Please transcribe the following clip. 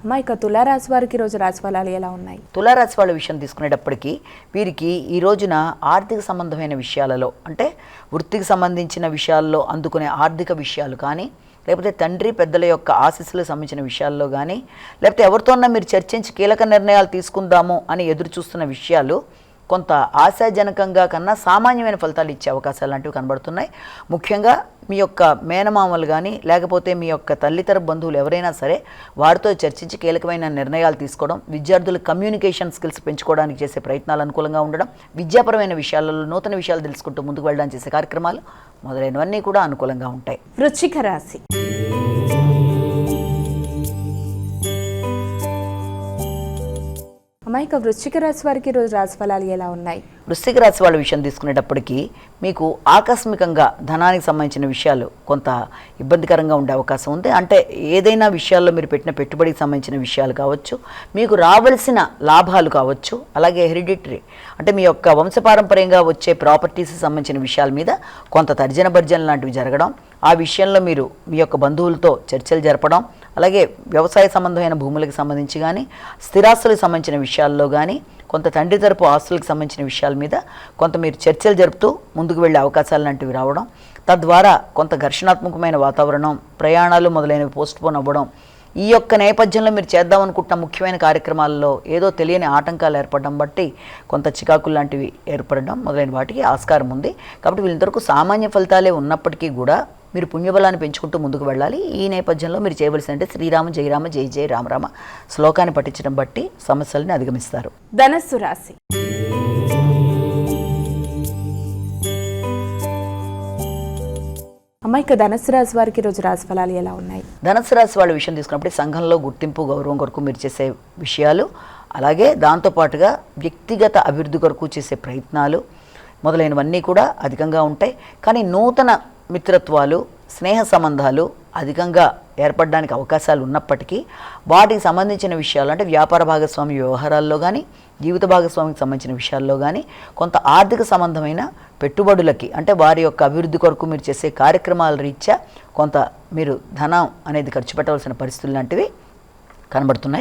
అమ్మా ఇక తులారాశి వారికి రోజు రాశి ఫలాలు ఎలా ఉన్నాయి? తులారాశి వాళ్ళ విషయం తీసుకునేటప్పటికీ వీరికి ఈ రోజున ఆర్థిక సంబంధమైన విషయాలలో అంటే వృత్తికి సంబంధించిన విషయాల్లో అందుకునే ఆర్థిక విషయాలు కానీ లేకపోతే తండ్రి పెద్దల యొక్క ఆశీస్సులకు సంబంధించిన విషయాల్లో కానీ లేకపోతే ఎవరితోన్నా మీరు చర్చించి కీలక నిర్ణయాలు తీసుకుందాము అని ఎదురు చూస్తున్న విషయాలు కొంత ఆశాజనకంగా కన్నా సామాన్యమైన ఫలితాలు ఇచ్చే అవకాశాలు లాంటివి కనబడుతున్నాయి. ముఖ్యంగా మీ యొక్క మేనమామలు కానీ లేకపోతే మీ యొక్క తల్లితర బంధువులు ఎవరైనా సరే వారితో చర్చించి కీలకమైన నిర్ణయాలు తీసుకోవడం విద్యార్థుల కమ్యూనికేషన్ స్కిల్స్ పెంచుకోవడానికి చేసే ప్రయత్నాలు అనుకూలంగా ఉండడం విద్యాపరమైన విషయాలలో నూతన విషయాలు తెలుసుకుంటూ ముందుకు వెళ్ళడానికి చేసే కార్యక్రమాలు మొదలైనవన్నీ కూడా అనుకూలంగా ఉంటాయి. వృశ్చిక రాశి. అమ్మా వృశ్చిక రాశి వారికి రోజు రాశి ఫలాలు ఎలా ఉన్నాయి? వృశ్చిక రాశి వాళ్ళ విషయం తీసుకునేటప్పటికీ మీకు ఆకస్మికంగా ధనానికి సంబంధించిన విషయాలు కొంత ఇబ్బందికరంగా ఉండే అవకాశం ఉంది. అంటే ఏదైనా విషయాల్లో మీరు పెట్టిన పెట్టుబడికి సంబంధించిన విషయాలు కావచ్చు మీకు రావలసిన లాభాలు కావచ్చు అలాగే హెరిడిటరీ అంటే మీ యొక్క వంశపారంపర్యంగా వచ్చే ప్రాపర్టీస్కి సంబంధించిన విషయాల మీద కొంత తర్జన భర్జన లాంటివి జరగడం ఆ విషయంలో మీరు మీ యొక్క బంధువులతో చర్చలు జరపడం అలాగే వ్యవసాయ సంబంధమైన భూములకు సంబంధించి కానీ స్థిరాస్తులకు సంబంధించిన విషయాల్లో కానీ కొంత తండ్రి తరపు ఆస్తులకు సంబంధించిన విషయాల మీద కొంత మీరు చర్చలు జరుపుతూ ముందుకు వెళ్ళే అవకాశాలు లాంటివి రావడం తద్వారా కొంత ఘర్షణాత్మకమైన వాతావరణం ప్రయాణాలు మొదలైనవి పోస్ట్పోన్ అవ్వడం ఈ యొక్క నేపథ్యంలో మీరు చేద్దాం అనుకుంటున్న ముఖ్యమైన కార్యక్రమాల్లో ఏదో తెలియని ఆటంకాలు ఏర్పడడం బట్టి కొంత చికాకులు లాంటివి ఏర్పడడం మొదలైన వాటికి ఆస్కారం ఉంది. కాబట్టి వీళ్ళంతవరకు సామాన్య ఫలితాలే ఉన్నప్పటికీ కూడా మీరు పుణ్యబలాన్ని పెంచుకుంటూ ముందుకు వెళ్ళాలి. ఈ నేపథ్యంలో మీరు చేయవలసిన అంటే శ్రీరామ జయరామ జై జయ రామరామ శ్లోకాన్ని పఠించడం బట్టి సమస్యల్ని అధిగమిస్తారు. ధనస్సు రాశి అమ్మ ఇక ధనస్సు రాశి వారికి రోజు రాశి ఫలాలు ఎలా ఉన్నాయి? ధనుసు రాశి వాళ్ళ విషయం తీసుకున్నప్పుడు సంఘంలో గుర్తింపు గౌరవం కొరకు మీరు చేసే విషయాలు అలాగే దాంతోపాటుగా వ్యక్తిగత అభివృద్ధి కొరకు చేసే ప్రయత్నాలు మొదలైనవన్నీ కూడా అధికంగా ఉంటాయి. కానీ నూతన మిత్రత్వాలు స్నేహ సంబంధాలు అధికంగా ఏర్పడడానికి అవకాశాలు ఉన్నప్పటికీ వాటికి సంబంధించిన విషయాలు అంటే వ్యాపార భాగస్వామి వ్యవహారాల్లో కానీ జీవిత భాగస్వామికి సంబంధించిన విషయాల్లో కానీ కొంత ఆర్థిక సంబంధమైన పెట్టుబడులకి అంటే వారి యొక్క అభివృద్ధి కొరకు మీరు చేసే కార్యక్రమాల రీత్యా కొంత మీరు ధనం అనేది ఖర్చు పెట్టవలసిన పరిస్థితులు లాంటివి కనబడుతున్నాయి.